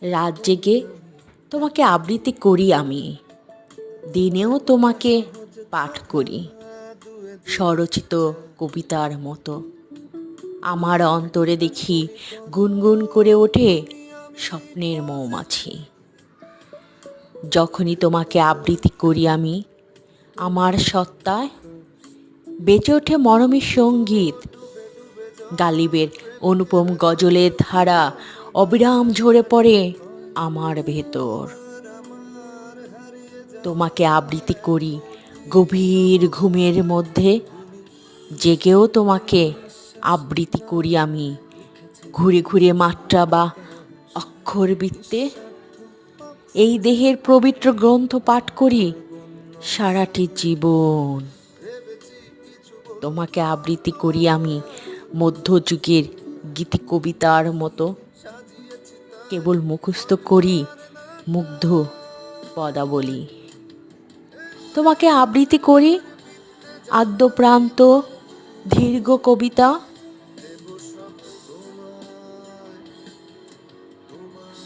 রাত জেগে তোমাকে আবৃত্তি করি আমি। দিনেও তোমাকে পাঠ করি। স্বরচিত কবিতার মতো। আমার অন্তরে দেখি গুনগুন করে ওঠে স্বপ্নের মৌমাছি। যখনই তোমাকে আবৃত্তি করি আমি, আমার সত্তায় বেঁচে ওঠে মরমী সংগীত। গালিবের অনুপম গজলের ধারা অবিরাম ঝরে পড়ে আমার ভেতর। তোমাকে আবৃত্তি করি গভীর ঘুমের মধ্যে, জেগেও তোমাকে আবৃত্তি করি আমি। ঘুরে ঘুরে মাত্রা বা অক্ষর বৃত্তে, এই দেহের পবিত্র গ্রন্থ পাঠ করি সারাটি জীবন। তোমাকে আবৃত্তি করি আমি মধ্যযুগের গীতি কবিতার মতো। কেবল মুখস্থ করি মুগ্ধ পদাবলী। তোমাকে আবৃত্তি করি আদ্যপ্রান্ত দীর্ঘ কবিতা